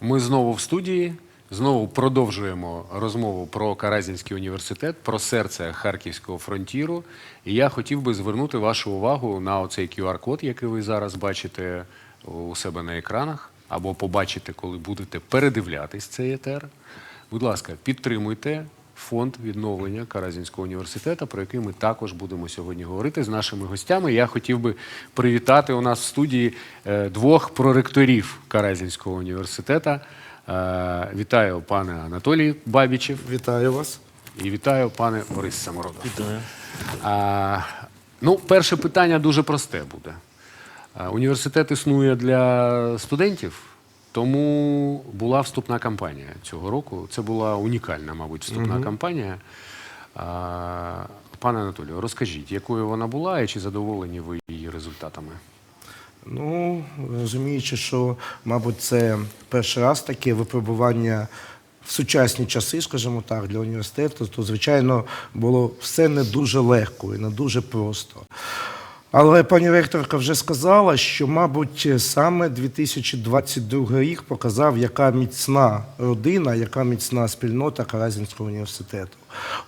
Ми знову в студії. Знову продовжуємо розмову про Каразінський університет, про серце Харківського фронтіру. І я хотів би звернути вашу увагу на оцей QR-код, який ви зараз бачите у себе на екранах, або побачите, коли будете передивлятись цей етер. Будь ласка, підтримуйте фонд відновлення Каразінського університету, про який ми також будемо сьогодні говорити з нашими гостями. Я хотів би привітати у нас в студії е, двох проректорів Каразінського університету. Е, Вітаю пане Анатолій Бабічев Вітаю вас. і вітаю пане Борис Самородов. А, ну, перше питання дуже просте буде. Університет існує для студентів, тому була вступна кампанія цього року. Це була унікальна, мабуть, вступна кампанія. А, пане Анатолію, розкажіть, якою вона була і чи задоволені ви її результатами? Ну, розуміючи, що, мабуть, це перший раз таке випробування в сучасні часи, скажімо так, для університету, то, звичайно, було все не дуже легко і не дуже просто. Але пані ректорка вже сказала, що, мабуть, саме 2022 рік показав, яка міцна родина, яка міцна спільнота Каразінського університету.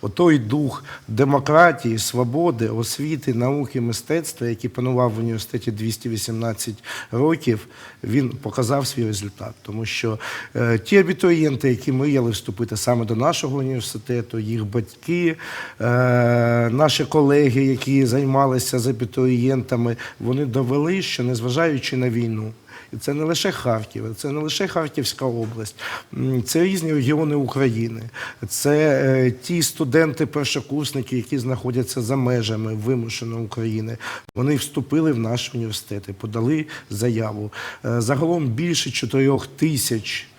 Отой дух демократії, свободи, освіти, науки, мистецтва, який панував в університеті 218 років, він показав свій результат. Тому що е, ті абітурієнти, які мріяли вступити саме до нашого університету, їх батьки, е, наші колеги, які займалися з абітурієнтами, вони довели, що незважаючи на війну. І це не лише Харків, це не лише Харківська область, це різні регіони України. Це е, ті студенти-першокурсники, які знаходяться за межами вимушено України. Вони вступили в наш університет і подали заяву. Е, загалом більше 4 тисяч.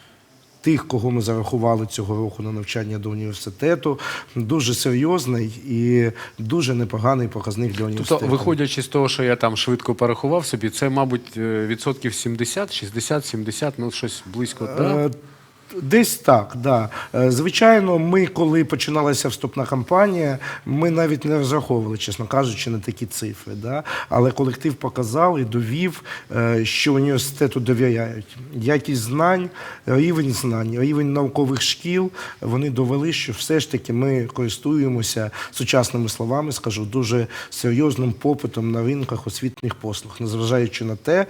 Тих, кого ми зарахували цього року на навчання до університету, дуже серйозний і дуже непоганий показник для університету. Тобто, виходячи з того, що я там швидко порахував собі, це, мабуть, відсотків 70, 60, 70, ну щось близько. Да? Десь так, да. Е, Звичайно, ми, коли починалася вступна кампанія, ми навіть не розраховували, чесно кажучи, на такі цифри. Да? Але колектив показав і довів, е, що університету довіряють. Якість знань, рівень знань, рівень наукових шкіл, вони довели, що все ж таки ми користуємося сучасними словами, скажу, дуже серйозним попитом на ринках освітніх послуг, незважаючи на те,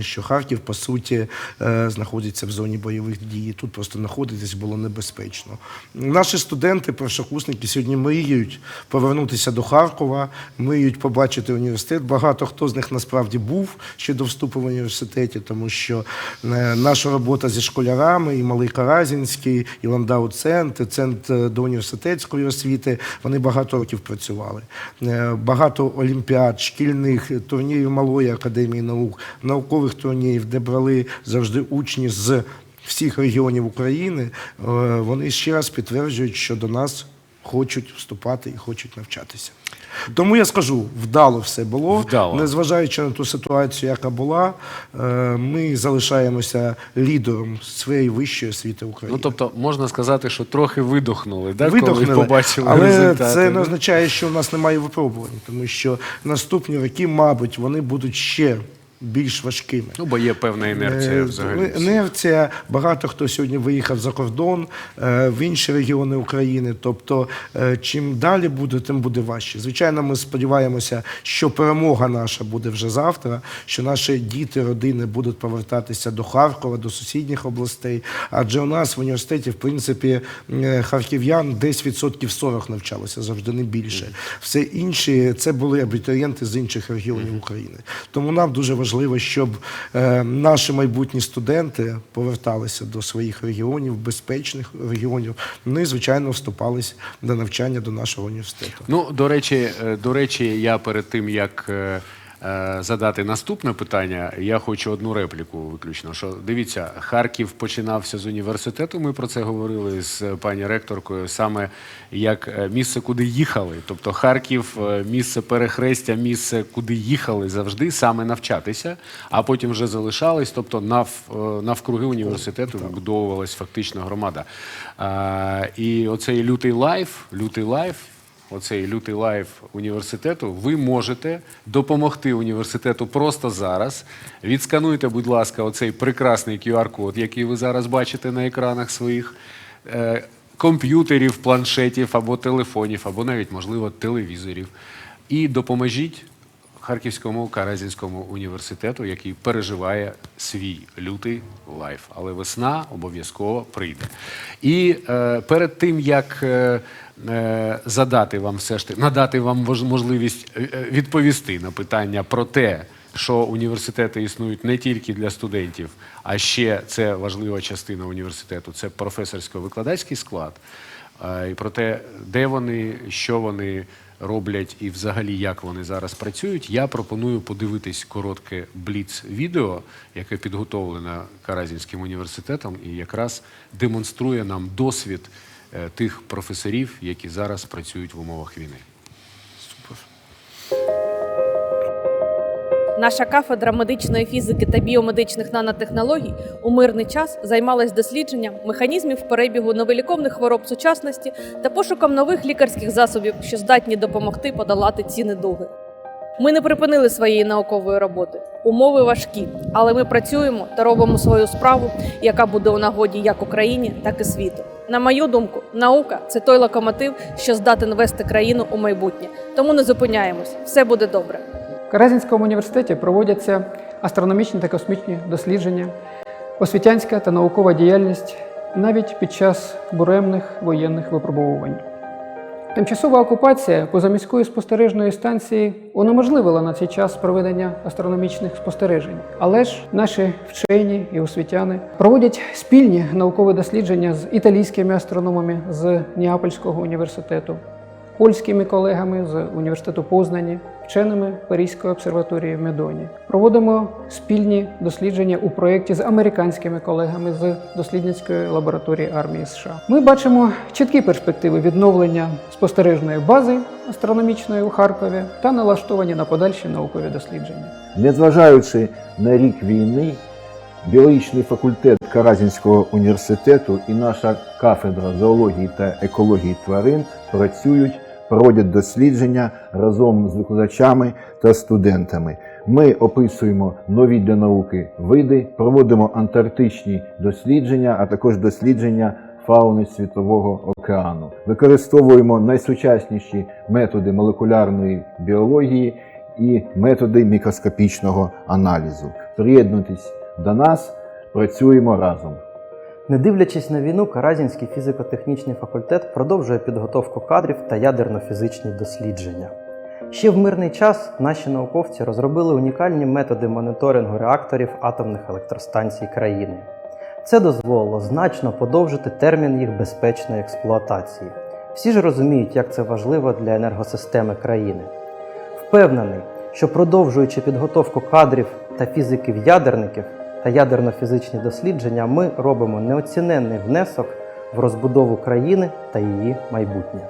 що Харків, по суті, е, знаходиться в зоні бойових дій. Тут просто знаходитись було небезпечно. Наші студенти, першокурсники сьогодні мріють повернутися до Харкова, мріють побачити університет. Багато хто з них насправді був ще до вступу в університеті, тому що е, наша робота зі школярами, і Малий Каразінський, і Ландау Центр, центр до університетської освіти, вони багато років працювали. Е, Багато олімпіад, шкільних турнірів Малої академії наук, наукових турнірів, де брали завжди учні з всіх регіонів України, е, вони ще раз підтверджують, що до нас хочуть вступати і хочуть навчатися. Тому я скажу, вдало все було, Вдало. незважаючи на ту ситуацію, яка була, е, ми залишаємося лідером своєї вищої освіти України. Ну, тобто, можна сказати, що трохи видохнули, да, коли побачили але результати. це не означає, що у нас немає випробувань, тому що наступні роки, мабуть, вони будуть ще більш важкими. Ну, бо є певна інерція Е, взагалі. Інерція. Багато хто сьогодні виїхав за кордон е, в інші регіони України. Тобто, е, чим далі буде, тим буде важче. Звичайно, ми сподіваємося, що перемога наша буде вже завтра, що наші діти, родини будуть повертатися до Харкова, до сусідніх областей. Адже у нас в університеті, в принципі, е, харків'ян десь відсотків 40 навчалося, завжди не більше. Все інші це були абітурієнти з інших регіонів України. Тому нам дуже важливо, щоб е, наші майбутні студенти поверталися до своїх регіонів, безпечних регіонів. Ну і, звичайно, вступались до навчання до нашого університету. Ну, до речі, е, до речі, я перед тим як е, задати наступне питання, я хочу одну репліку виключно. Що дивіться, Харків починався з університету. Ми про це говорили з е, пані ректоркою, саме як е, місце, куди їхали. Тобто Харків, е, місце перехрестя, місце, куди їхали завжди, саме навчатися, а потім вже залишались. Тобто нав, е, навкруги університету вибудовувалась фактично громада. І оцей лютий лайф, лютий лайф. Оцей лютий лайф університету, ви можете допомогти університету просто зараз. Відскануйте, будь ласка, оцей прекрасний QR-код, який ви зараз бачите на екранах своїх е, комп'ютерів, планшетів або телефонів, або навіть, можливо, телевізорів. І допоможіть Харківському Каразінському університету, який переживає свій лютий лайф. Але весна обов'язково прийде. І е, перед тим, як е, е, задати вам все ж таки, надати вам можливість е, е, відповісти на питання про те, що університети існують не тільки для студентів, а ще це важлива частина університету, це професорсько-викладацький склад. І про те, де вони, що вони роблять і взагалі як вони зараз працюють, я пропоную подивитись коротке бліц-відео, яке підготовлене Каразінським університетом і якраз демонструє нам досвід е, тих професорів, які зараз працюють в умовах війни. Наша кафедра медичної фізики та біомедичних нанотехнологій у мирний час займалась дослідженням механізмів перебігу новоліковних хвороб сучасності та пошуком нових лікарських засобів, що здатні допомогти подолати ці недуги. Ми не припинили своєї наукової роботи. Умови важкі, але ми працюємо та робимо свою справу, яка буде у нагоді як Україні, так і світу. На мою думку, наука це той локомотив, що здатен вести країну у майбутнє. Тому не зупиняємось. Все буде добре. Каразінському університеті проводяться астрономічні та космічні дослідження, освітянська та наукова діяльність навіть під час буремних воєнних випробовувань. Тимчасова окупація позаміської спостережної станції унеможливила на цей час проведення астрономічних спостережень. Але ж наші вчені і освітяни проводять спільні наукові дослідження з італійськими астрономами з Неапольського університету, польськими колегами з університету Познані, вченими Паризької обсерваторії в Медоні. Проводимо спільні дослідження у проєкті з американськими колегами з дослідницької лабораторії армії США. Ми бачимо чіткі перспективи відновлення спостережної бази астрономічної у Харкові та налаштовані на подальші наукові дослідження. Незважаючи на рік війни, біологічний факультет Каразінського університету і наша кафедра зоології та екології тварин працюють, проводять дослідження разом з викладачами та студентами. Ми описуємо нові для науки види, проводимо антарктичні дослідження, а також дослідження фауни Світового океану. Використовуємо найсучасніші методи молекулярної біології і методи мікроскопічного аналізу. Приєднуйтесь до нас, працюємо разом. Не дивлячись на війну, Каразінський фізико-технічний факультет продовжує підготовку кадрів та ядерно-фізичні дослідження. Ще в мирний час наші науковці розробили унікальні методи моніторингу реакторів атомних електростанцій країни. Це дозволило значно подовжити термін їх безпечної експлуатації. Всі ж розуміють, як це важливо для енергосистеми країни. Впевнений, що продовжуючи підготовку кадрів та фізиків-ядерників та ядерно-фізичні дослідження, ми робимо неоціненний внесок в розбудову країни та її майбутнє.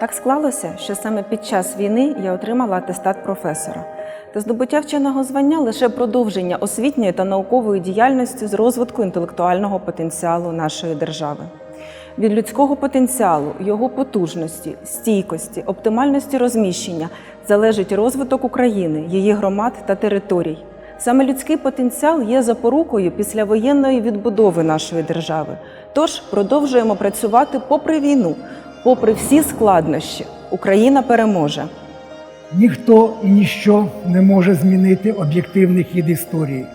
Так склалося, що саме під час війни я отримала атестат професора. Та здобуття вченого звання лише продовження освітньої та наукової діяльності з розвитку інтелектуального потенціалу нашої держави. Від людського потенціалу, його потужності, стійкості, оптимальності розміщення залежить розвиток України, її громад та територій. Саме людський потенціал є запорукою післявоєнної відбудови нашої держави. Тож продовжуємо працювати попри війну, попри всі складнощі. Україна переможе. Ніхто і ніщо не може змінити об'єктивний хід історії.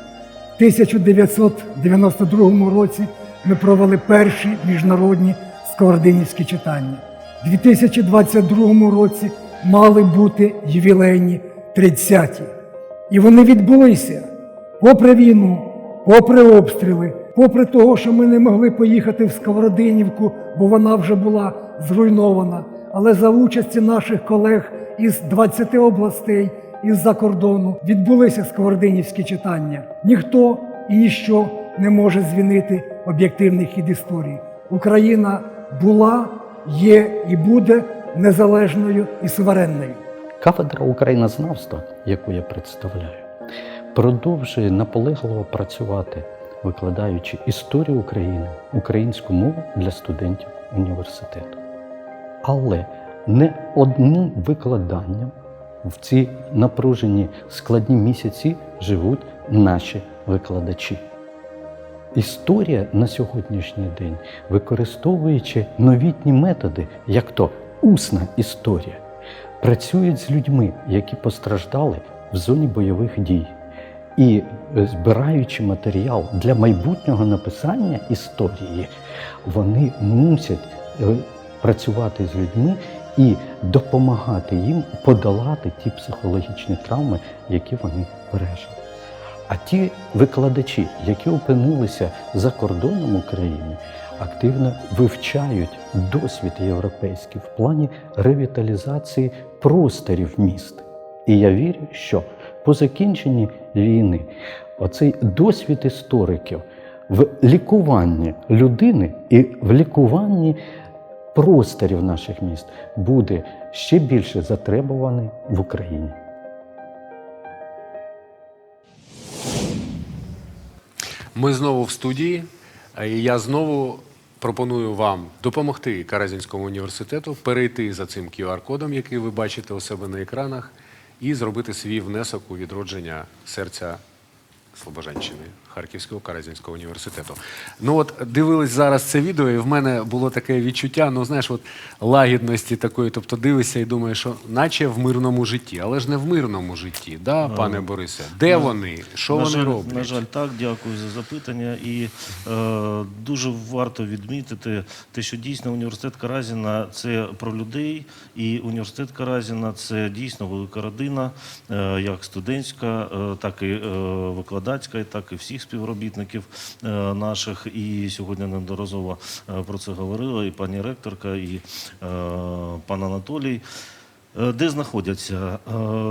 В 1992 році ми провели перші міжнародні сковородинівські читання. У 2022 році мали бути ювілейні 30-ті. І вони відбулися попри війну, попри обстріли, попри того, що ми не могли поїхати в Сковородинівку, бо вона вже була зруйнована. Але за участі наших колег із 20 областей із-за кордону відбулися сковородинівські читання. Ніхто і ніщо не може змінити об'єктивний хід історії. Україна була, є і буде незалежною і суверенною. Кафедра українознавства, яку я представляю, продовжує наполегливо працювати, викладаючи історію України, українську мову для студентів університету. Але не одним викладанням в ці напружені складні місяці живуть наші викладачі. Історія на сьогоднішній день, використовуючи новітні методи, як то усна історія, працюють з людьми, які постраждали в зоні бойових дій. І е, збираючи матеріал для майбутнього написання історії, вони мусять е, працювати з людьми і допомагати їм подолати ті психологічні травми, які вони пережили. А ті викладачі, які опинилися за кордоном України, активно вивчають досвід європейський в плані ревіталізації просторів міст. І я вірю, що по закінченні війни оцей досвід істориків в лікуванні людини і в лікуванні просторів наших міст буде ще більше затребуваний в Україні. Ми знову в студії, і я знову пропоную вам допомогти Каразінському університету перейти за цим QR-кодом, який ви бачите у себе на екранах, і зробити свій внесок у відродження серця Слобожанщини Харківського Каразінського університету. Ну от дивились зараз це відео, і в мене було таке відчуття, ну знаєш, от лагідності такої. Тобто дивишся і думаєш, що наче в мирному житті, але ж не в мирному житті, да, пане Борисе? Де вони? Що на вони жаль, роблять? На жаль, так, дякую за запитання. І е, дуже варто відмітити те, що дійсно університет Каразіна це про людей, і університет Каразіна це дійсно велика родина, е, як студентська, е, так і е, викладацька, так і всіх співробітників е, наших. І сьогодні неодноразово е, про це говорила і пані ректорка, і е, пан Анатолій. Де знаходяться?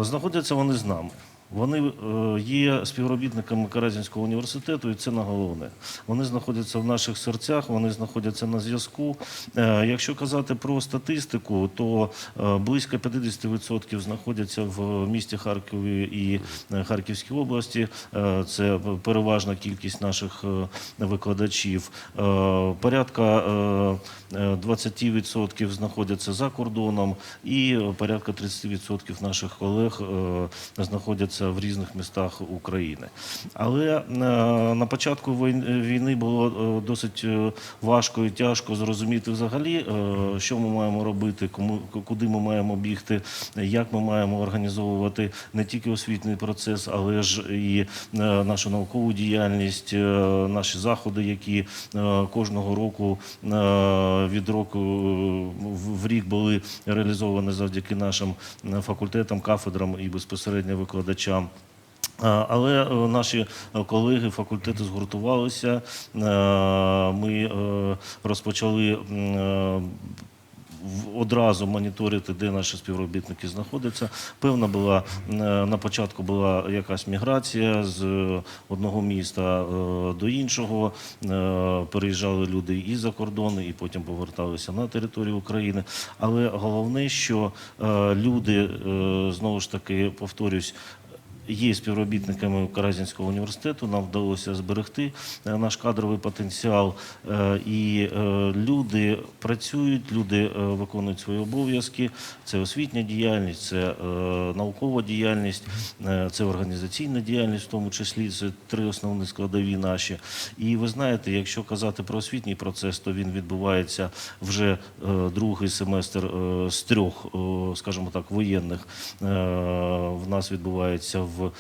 Знаходяться вони з нами. Вони е, є співробітниками Каразінського університету, і це на головне. Вони знаходяться в наших серцях, вони знаходяться на зв'язку. Е, Якщо казати про статистику, то е, близько 50% знаходяться в місті Харкові і Харківській області. Це переважна кількість наших викладачів. Порядка 20% знаходяться за кордоном, і порядка 30% наших колег е, знаходяться в різних містах України. Але е, на початку війни було е, досить е, важко і тяжко зрозуміти взагалі, е, що ми маємо робити, кому куди ми маємо бігти, як ми маємо організовувати не тільки освітній процес, але ж і е, нашу наукову діяльність, е, наші заходи, які е, кожного року е, від року в рік були реалізовані завдяки нашим е, факультетам, кафедрам і безпосередньо викладачам. Але е, наші е, колеги, факультети згуртувалися. Ми розпочали одразу моніторити, де наші співробітники знаходяться. Певна була е, на початку була якась міграція з одного міста е, до іншого. Е, Переїжджали люди і за кордони, і потім поверталися на територію України. Але головне, що люди знову ж таки повторюсь. Є співробітниками Каразінського університету. Нам вдалося зберегти е, наш кадровий потенціал. Е, І е, люди працюють, люди виконують свої обов'язки. Це освітня діяльність, це наукова діяльність, це організаційна діяльність, в тому числі це три основні складові наші. І ви знаєте, якщо казати про освітній процес, то він відбувається вже другий семестр з трьох, скажімо так, воєнних. В нас відбувається в е,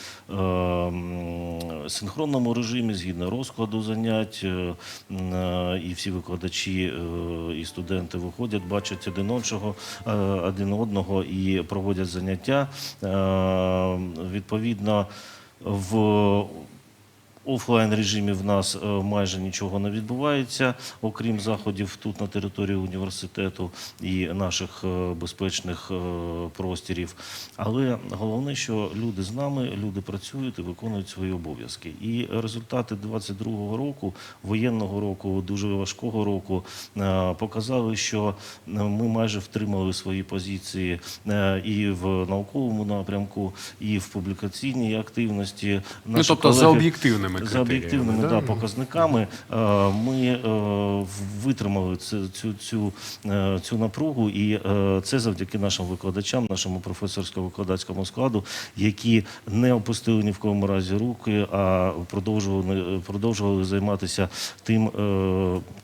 синхронному режимі згідно розкладу занять, е, е, і всі викладачі е, і студенти виходять, бачать один одного, один одного і проводять заняття. Е, Відповідно, в офлайн режимі в нас е, майже нічого не відбувається, окрім заходів тут на території університету і наших е, безпечних е, простірів. Але головне, що люди з нами, люди працюють і виконують свої обов'язки. І результати 22-го року, воєнного року, дуже важкого року, показали, що ми майже втримали свої позиції і в науковому напрямку, і в публікаційній активності. Ну, Наші тобто, за об'єктивними об'єктивними за об'єктивними да? да, показниками е, ми е, витримали цю, цю, цю, е, цю напругу, і це завдяки нашим викладачам, нашому професорсько-викладацькому складу, які не опустили ні в кому разі руки, а продовжували, продовжували займатися тим,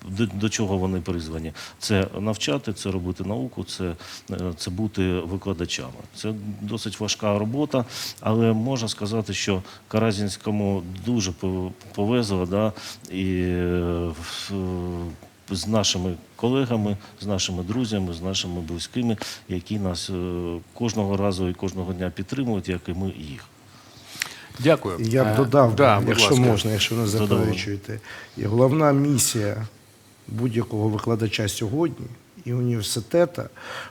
до, до чого вони призвані. Це навчати, це робити науку, це, е, це бути викладачами. Це досить важка робота, але можна сказати, що Каразінському дуже пов- повезло, да, і е, з нашими колегами, з нашими друзями, з нашими близькими, які нас е, кожного разу і кожного дня підтримують, як і ми їх. Дякую. Я б додав, да, якщо ласка. можна, якщо не заперечуєте. І головна місія будь-якого викладача сьогодні і університету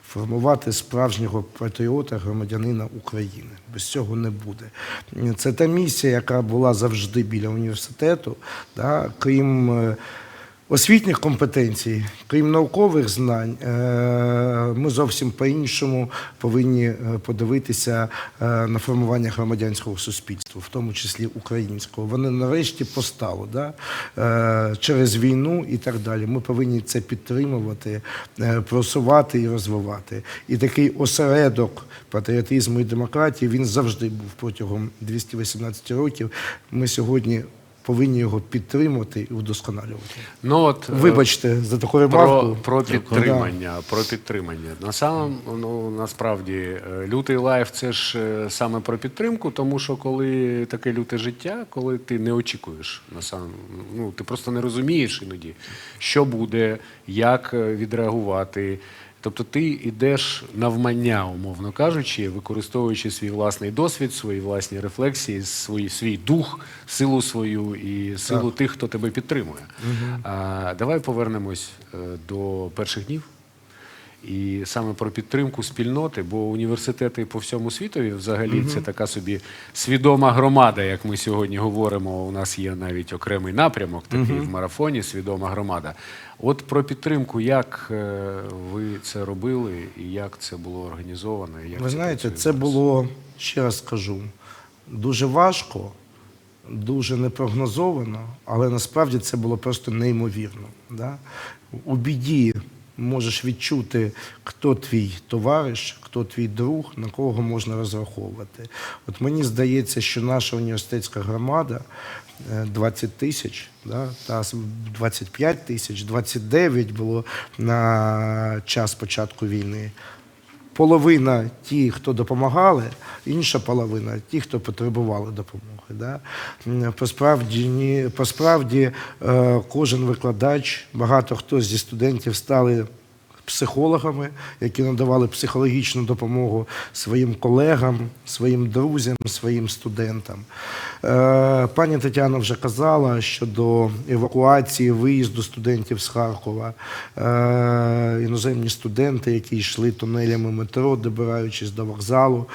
формувати справжнього патріота, громадянина України. Без цього не буде. Це та місія, яка була завжди біля університету, да, крім. Освітніх компетенцій, крім наукових знань, е, ми зовсім по-іншому повинні е, подивитися е, на формування громадянського суспільства, в тому числі українського. Вони нарешті постало да? через війну і так далі. Ми повинні це підтримувати, просувати і розвивати. І такий осередок патріотизму і демократії він завжди був протягом 218 років. Ми сьогодні повинні його підтримувати і удосконалювати. Ну, от, е, Вибачте за таку Про, ремарку. про підтримання, про підтримання. На самом, ну, насправді, е, лютий лайф це ж е, саме про підтримку, тому що коли таке люте життя, коли ти не очікуєш на сам, ну ти просто не розумієш іноді, що буде, як відреагувати. Тобто ти йдеш навмання, умовно кажучи, використовуючи свій власний досвід, свої власні рефлексії, свій, свій дух, силу свою і силу тих, хто тебе підтримує. А, давай повернемось е, до перших днів. І саме про підтримку спільноти, бо університети по всьому світові взагалі це така собі свідома громада, як ми сьогодні говоримо. У нас є навіть окремий напрямок такий в марафоні Свідома громада. От про підтримку, як е, ви це робили і як це було організовано? і Як Ви знаєте, це зараз? було, ще раз скажу, дуже важко, дуже непрогнозовано, але насправді це було просто неймовірно. Да? У біді можеш відчути, хто твій товариш, хто твій друг, на кого можна розраховувати. От мені здається, що наша університетська громада е, 20 тисяч, да, та с- 25 тисяч, 29 було на час початку війни половина ті, хто допомагали, інша половина ті, хто потребували допомоги. Да? Посправді, ні, посправді е, кожен викладач, багато хто зі студентів стали психологами, які надавали психологічну допомогу своїм колегам, своїм друзям, своїм студентам. Е, Пані Тетяна вже казала щодо евакуації, виїзду студентів з Харкова, Е, іноземні студенти, які йшли тунелями метро, добираючись до вокзалу.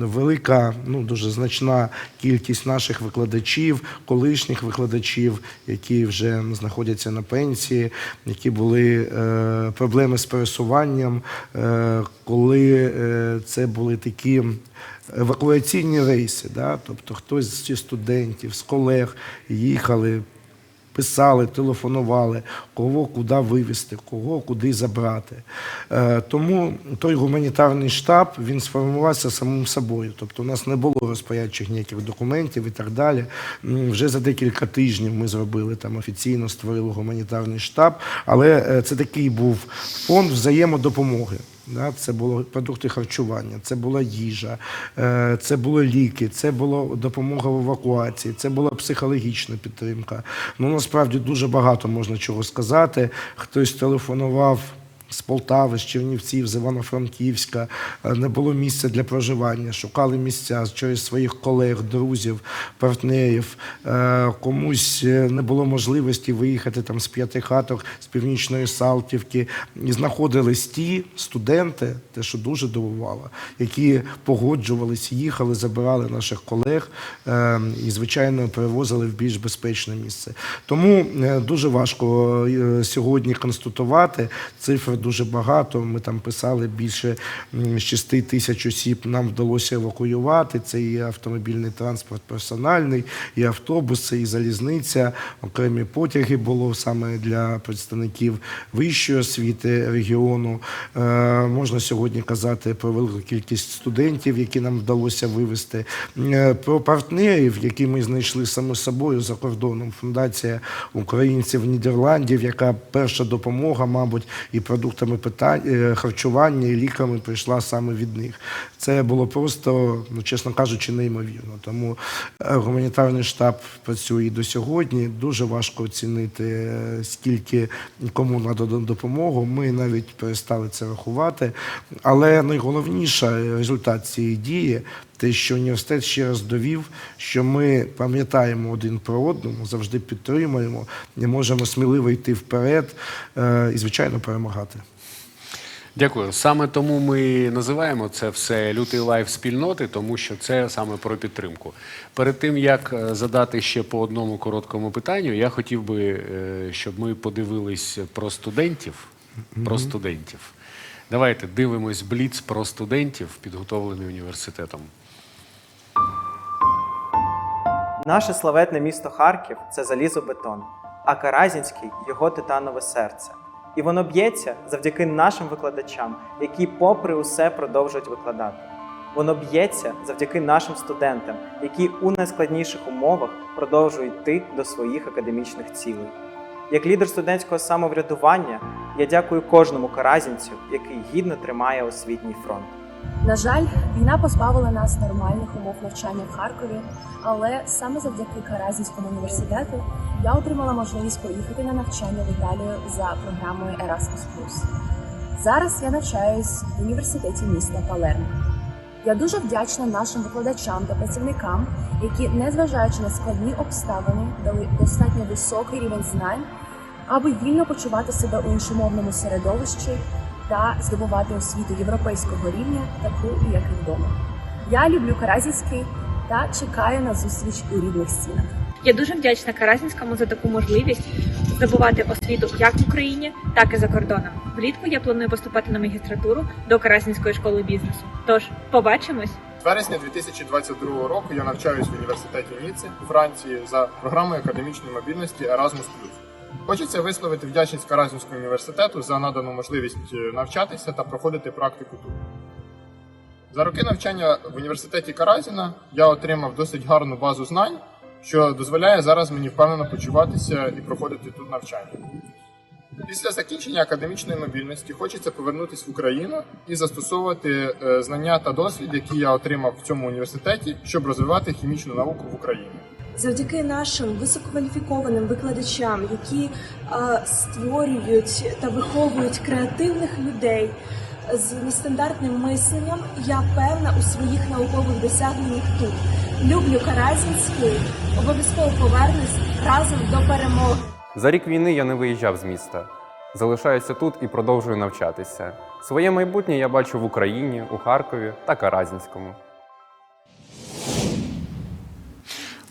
Велика, ну дуже значна кількість наших викладачів, колишніх викладачів, які вже знаходяться на пенсії, які були е, проблеми з пересуванням, е, коли е, це були такі евакуаційні рейси. Да? Тобто хтось зі студентів, з колег їхали писали, телефонували, кого куди вивезти, кого куди забрати. Е, Тому той гуманітарний штаб він сформувався самим собою. Тобто у нас не було розпорядчих ніяких документів і так далі. Вже за декілька тижнів ми зробили там офіційно створили гуманітарний штаб, але е, це такий був фонд взаємодопомоги. Це були продукти харчування, це була їжа, е, це були ліки, це була допомога в евакуації, це була психологічна підтримка. Ну насправді дуже багато можна чого сказати. Хтось телефонував. З Полтави, з Чернівців, з Івано-Франківська е, не було місця для проживання, шукали місця через своїх колег, друзів, партнерів. Е, Комусь е, не було можливості виїхати там з п'яти хаток з північної Салтівки. І знаходились ті студенти, те, що дуже дивувало, які погоджувались, їхали, забирали наших колег і, звичайно, перевозили в більш безпечне місце. Тому дуже важко сьогодні констатувати цифри дуже багато. Ми там писали більше 6 тисяч осіб. Нам вдалося евакуювати. Це і автомобільний транспорт персональний, і автобуси, і залізниця. Окремі потяги було саме для представників вищої освіти регіону. Е, можна сьогодні казати про велику кількість студентів, які нам вдалося вивезти, Е, про партнерів, які ми знайшли саме собою за кордоном. Фундація українців Нідерландів, яка перша допомога, мабуть, і продуктами е, харчування, і ліками прийшла саме від них. Це було просто, ну чесно кажучи, неймовірно. Тому е, гуманітарний штаб працює до сьогодні. Дуже важко оцінити, е, скільки кому надано допомогу. Ми навіть перестали це рахувати. Але найголовніше результат цієї дії. Те, що університет ще раз довів, що ми пам'ятаємо один про одному, завжди підтримуємо і можемо сміливо йти вперед і, звичайно, перемагати. Дякую. Саме тому ми називаємо це все лютий лайф спільноти, тому що це саме про підтримку. Перед тим як е, задати ще по одному короткому питанню, я хотів би, е, щоб ми подивились про студентів. Про студентів. Давайте дивимось бліц про студентів, підготовлений університетом. Наше славетне місто Харків це залізобетон, а Каразінський його титанове серце. І воно б'ється завдяки нашим викладачам, які, попри усе, продовжують викладати. Воно б'ється завдяки нашим студентам, які у найскладніших умовах продовжують йти до своїх академічних цілей. Як лідер студентського самоврядування, я дякую кожному каразінцю, який гідно тримає освітній фронт. На жаль, війна позбавила нас нормальних умов навчання в Харкові, але саме завдяки Каразінському університету я отримала можливість поїхати на навчання в Італію за програмою Erasmus+. Зараз я навчаюсь в університеті міста Палермо. Я дуже вдячна нашим викладачам та працівникам, які, незважаючи на складні обставини, дали достатньо високий рівень знань, аби вільно почувати себе у іншомовному середовищі та здобувати освіту європейського рівня, таку, як і вдома. Я люблю Каразівський та чекаю на зустріч у рідних стінах. Я дуже вдячна Каразінському за таку можливість здобувати освіту як в Україні, так і за кордоном. Влітку я планую поступати на магістратуру до Каразінської школи бізнесу. Тож побачимось. З вересня 2022 року я навчаюсь в університеті Ніцци у Франції за програмою академічної мобільності Erasmus+. Хочеться висловити вдячність Каразінському університету за надану можливість е, навчатися та проходити практику тут. За роки навчання в університеті Каразіна я отримав досить гарну базу знань, що дозволяє зараз мені впевнено почуватися і проходити тут навчання. Після закінчення академічної мобільності хочеться повернутися в Україну і застосовувати е, знання та досвід, які я отримав в цьому університеті, щоб розвивати хімічну науку в Україні. Завдяки нашим висококваліфікованим викладачам, які е, створюють та виховують креативних людей з нестандартним мисленням, я певна у своїх наукових досягненнях тут. Люблю Каразінський, обов'язково повернусь разом до перемоги. За рік війни я не виїжджав з міста. Залишаюся тут і продовжую навчатися. Своє майбутнє я бачу в Україні, у Харкові та Каразінському.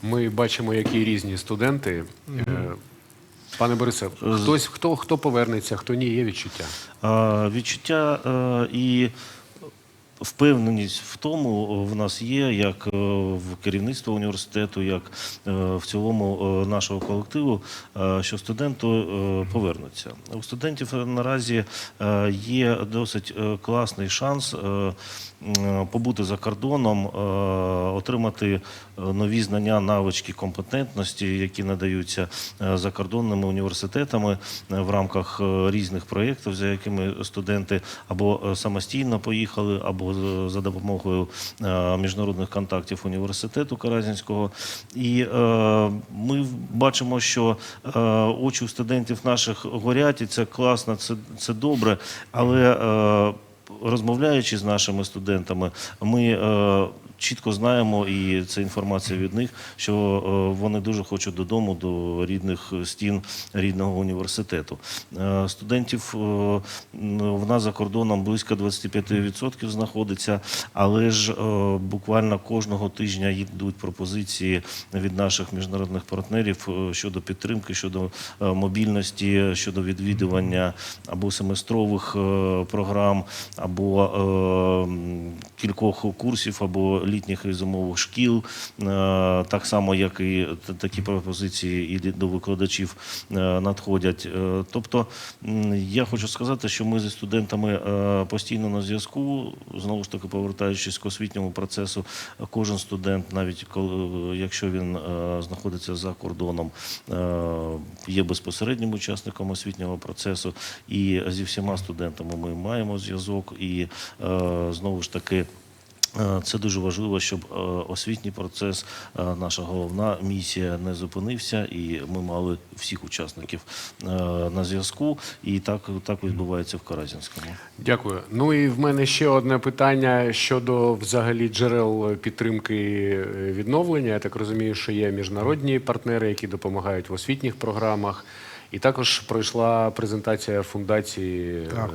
Ми бачимо, які різні студенти. Е, Пане Борисе, хтось хто, хто повернеться, хто ні, є відчуття. А, Відчуття е, і впевненість в тому в нас є, як е, в керівництво університету, як е, в цілому е, нашого колективу, що студенти повернуться. У студентів наразі є досить класний шанс побути за кордоном, отримати нові знання, навички, компетентності, які надаються е, закордонними університетами е, в рамках е, різних проєктів, за якими студенти або самостійно поїхали, або за допомогою міжнародних контактів університету Каразінського. І ми бачимо, що очі у студентів наших горять, і це класно, це, це добре, але розмовляючи з нашими студентами, ми чітко знаємо, і це інформація від них, що е, вони дуже хочуть додому до рідних стін рідного університету. Е, Студентів е, в нас за кордоном близько 25% знаходиться, але ж буквально кожного тижня йдуть пропозиції від наших міжнародних партнерів щодо підтримки, щодо мобільності, щодо відвідування або семестрових програм, або кількох курсів, або літніх і зимових шкіл, Е, так само, як і такі пропозиції і до викладачів е, надходять. Е, Тобто, я хочу сказати, що ми зі студентами постійно на зв'язку. Знову ж таки, повертаючись к освітньому процесу, кожен студент, навіть коли якщо він знаходиться за кордоном, є безпосереднім учасником освітнього процесу, і зі всіма студентами ми маємо зв'язок, і знову ж таки. Е, Це дуже важливо, щоб е, освітній процес, е, наша головна місія не зупинився, і ми мали всіх учасників на зв'язку. І так, так відбувається в Каразінському. Дякую. Ну і в мене ще одне питання щодо взагалі джерел підтримки відновлення. Я так розумію, що є міжнародні партнери, які допомагають в освітніх програмах. І також пройшла презентація фундації е, Так.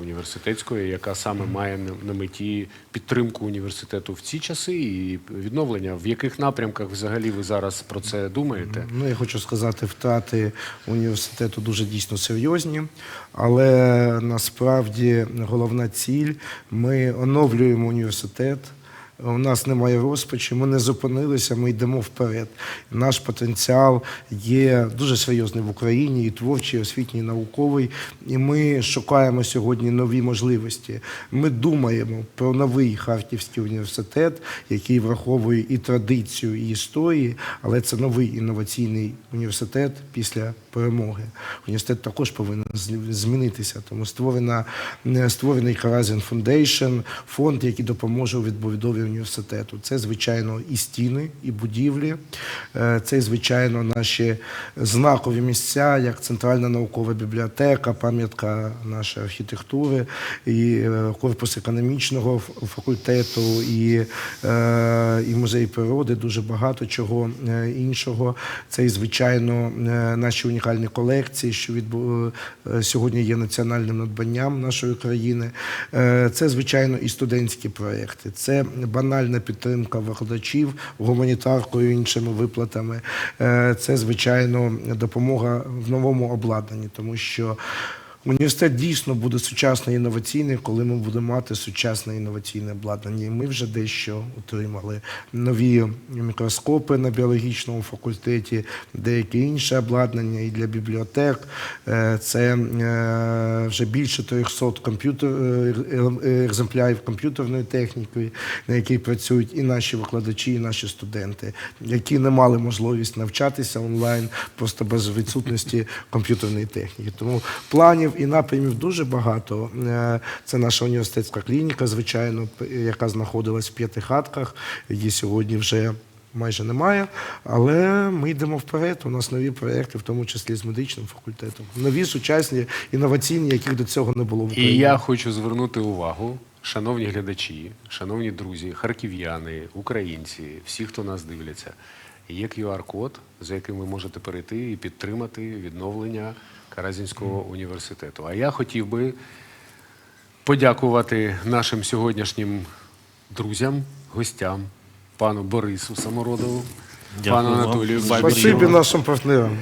університетської, яка саме має на меті підтримку університету в ці часи і відновлення. В яких напрямках взагалі ви зараз про це думаєте? Ну, я хочу сказати, втрати університету дуже дійсно серйозні, але насправді головна ціль ми оновлюємо університет. У нас немає розпачі, ми не зупинилися, ми йдемо вперед. Наш потенціал є дуже серйозний в Україні, і творчий, і освітній, і науковий. І ми шукаємо сьогодні нові можливості. Ми думаємо про новий Харківський університет, який враховує і традицію, і історії, але це новий інноваційний університет після перемоги. Університет також повинен змінитися. Тому створена створений Каразін Foundation, фонд, який допоможе у відбудові університету. Це звичайно і стіни, і будівлі. Е, Це звичайно наші знакові місця, як Центральна наукова бібліотека, пам'ятка нашої архітектури, і е, корпус економічного факультету, і, е, і музей природи. Дуже багато чого іншого. Це і звичайно наші унікальні колекції, що відбу... сьогодні є національним надбанням нашої країни. Це звичайно і студентські проекти. Це банальна підтримка викладачів гуманітаркою іншими виплатами. Е, Це звичайно допомога в новому обладнанні, тому що. Університет дійсно буде сучасний інноваційний, коли ми будемо мати сучасне інноваційне обладнання. Ми вже дещо отримали нові мікроскопи на біологічному факультеті, деяке інше обладнання і для бібліотек. Е, Це е, вже більше 300 комп'ютер е, е, екземплярів комп'ютерної техніки, на якій працюють і наші викладачі, і наші студенти, які не мали можливість навчатися онлайн просто без відсутності комп'ютерної техніки. Тому планів і напрямів дуже багато. Е, Це наша університетська клініка, звичайно, яка знаходилась в п'ятихатках. Її сьогодні вже майже немає. Але ми йдемо вперед. У нас нові проекти, в тому числі з медичним факультетом. Нові сучасні, інноваційні, яких до цього не було в І Україні. я хочу звернути увагу, шановні глядачі, шановні друзі, харків'яни, українці, всі, хто нас дивляться. Є QR-код, за яким ви можете перейти і підтримати відновлення Каразінського університету. А я хотів би подякувати нашим сьогоднішнім друзям, гостям, пану Борису Самородову, Дякую пану. Анатолію Спасибі Спасибі нашим партнерам.